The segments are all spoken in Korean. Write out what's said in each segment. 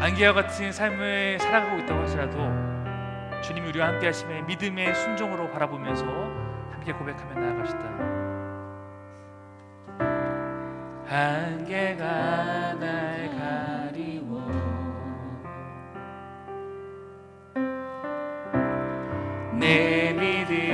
안개와 같은 삶을 살아가고 있다고 할지라도 주님이 우리와 함께 하심에 믿음의 순종으로 바라보면서 함께 고백하며 나아갑시다. 안개가 날 가리워 내 믿음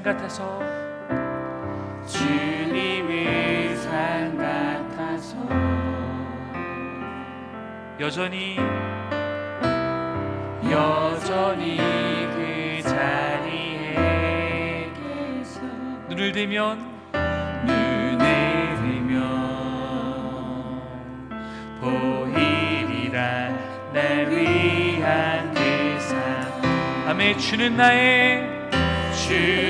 산 같아서. 주님을 산 같아서. 여전히 여전히 그 자리에 눈을 들면 눈을 들면 보이리라. 날 위한 아멘 주는 나의 주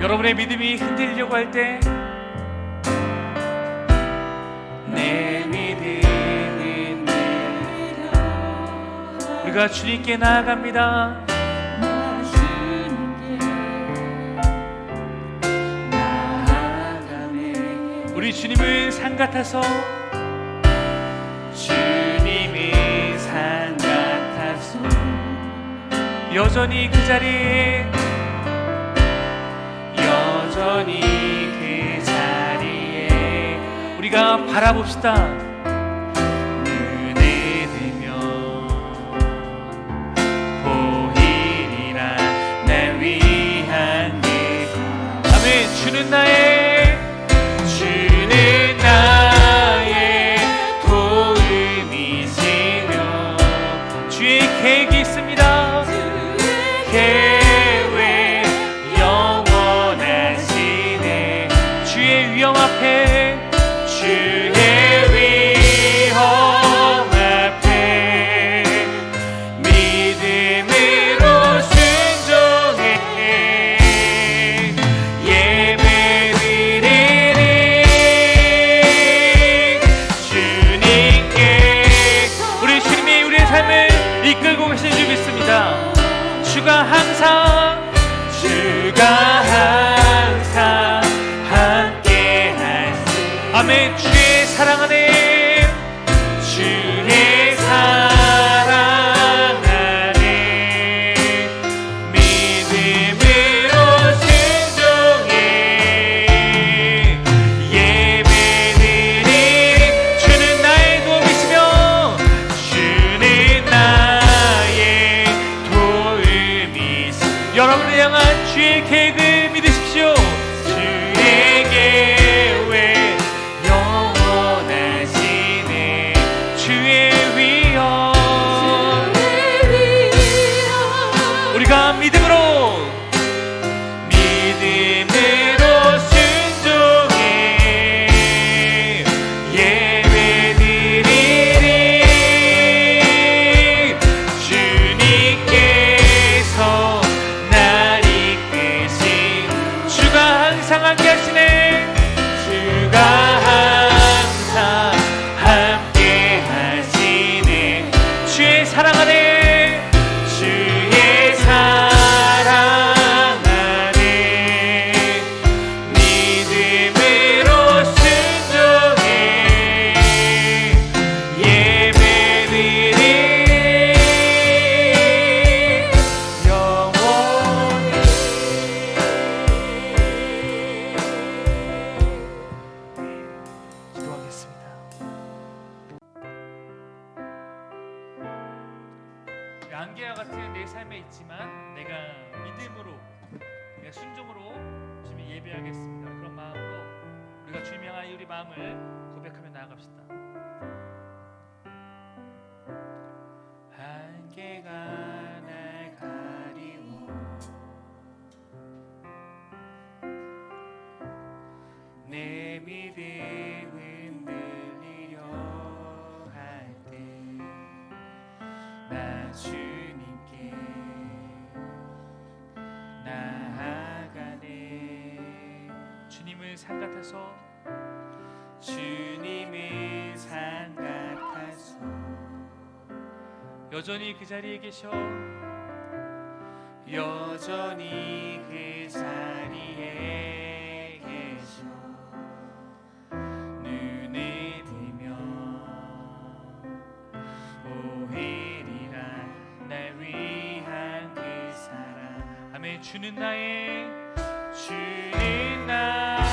여러분의 믿음이 흔들려고 할 때 내 믿음은 우리가 주님께 나아갑니다. 우리 주님은 산 같아서 주님이 산 같아서 여전히 그 자리에 여전히 그 자리에 우리가 바라봅시다. 눈을 들면 보이리라. 날 위한 길 아멘. 주는 나의 위험 앞에 주의 위험 앞에 믿음으로 순종해. 예배 드리리 주님께 우리 주님이 우리의 삶을 이끌고 계신 줄 믿습니다. 주가 항상 있지만 내가 믿음으로 내가 순종으로 주님 예배하겠습니다. 그런 마음으로 우리가 주님 향하여 우리 마음을 고백하며 나아갑시다. 가리워 내 믿음 산 같아서 주님의 산 같아서 여전히 그 자리에 계셔. 여전히 그 자리에 계셔. 눈에 들면 오히리라 날 위한 그 사랑. 아멘. 주는 나의 주는 나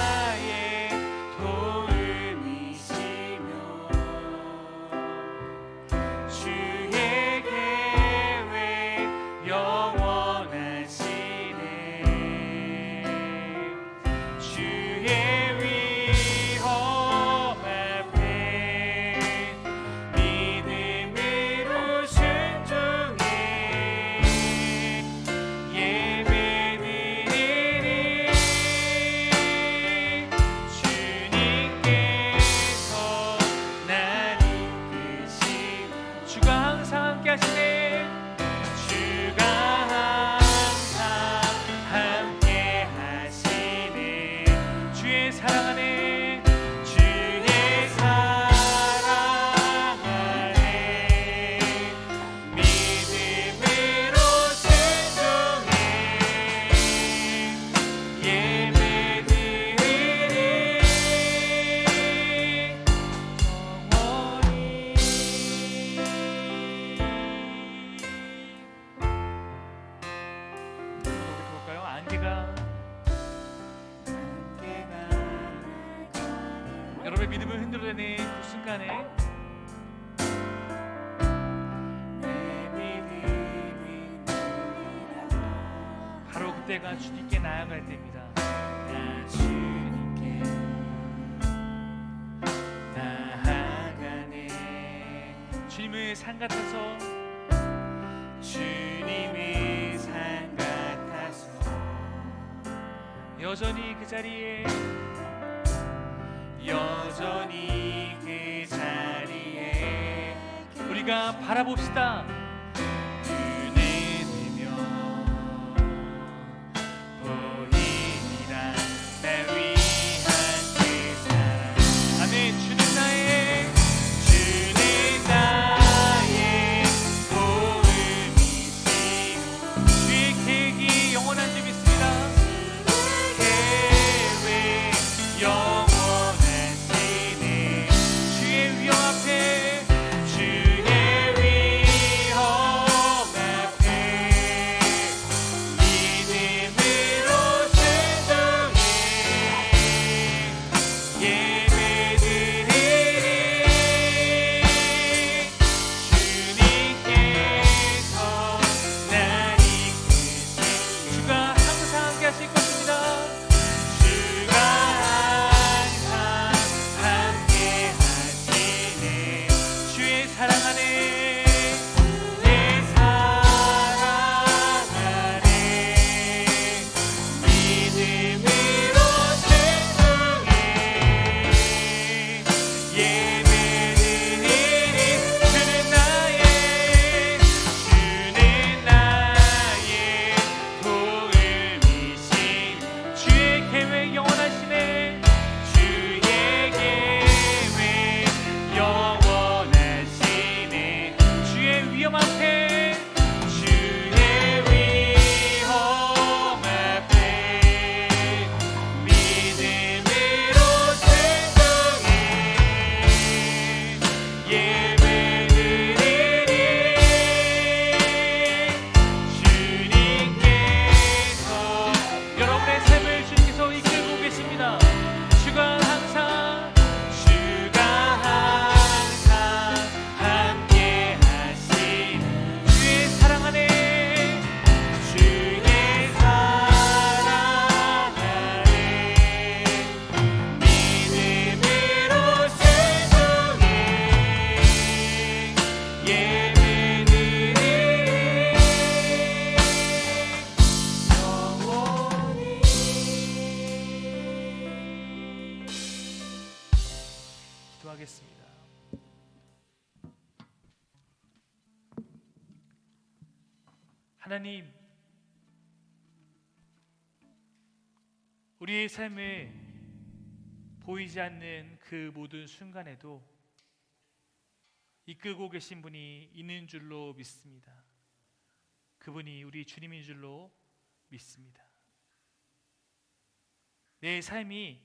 여러분의 믿음을 흔들어내는 그 순간에 바로 그때가 주님께 나아갈 때입니다. 주님의 산 같아서 주님의 산 같아서 여전히 그 자리에 여전히 그 자리에 우리가 바라봅시다. 기도하겠습니다. 하나님, 우리의 삶에 보이지 않는 그 모든 순간에도 이끌고 계신 분이 있는 줄로 믿습니다. 그분이 우리 주님인 줄로 믿습니다. 내 삶이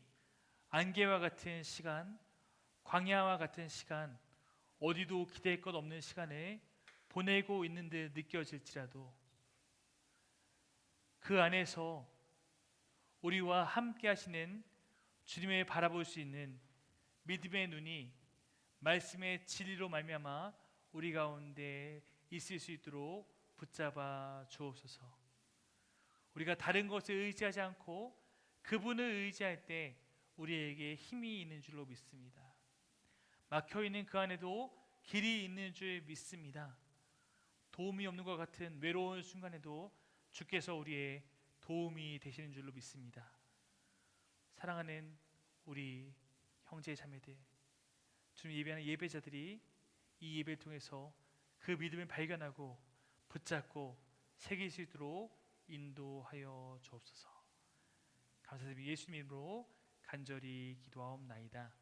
안개와 같은 시간, 광야와 같은 시간, 어디도 기댈 것 없는 시간에 보내고 있는 듯 느껴질지라도 그 안에서 우리와 함께 하시는 주님을 바라볼 수 있는 믿음의 눈이 말씀의 진리로 말미암아 우리 가운데 있을 수 있도록 붙잡아 주옵소서. 우리가 다른 것을 의지하지 않고 그분을 의지할 때 우리에게 힘이 있는 줄로 믿습니다. 막혀 있는 그 안에도 길이 있는 줄 믿습니다. 도움이 없는 것 같은 외로운 순간에도 주께서 우리의 도움이 되시는 줄로 믿습니다. 사랑하는 우리 형제 자매들, 주님 예배하는 예배자들이 이 예배를 통해서 그 믿음을 발견하고 붙잡고 새길 수 있도록 인도하여 주옵소서. 감사드리며 예수님 이름으로 간절히 기도하옵나이다.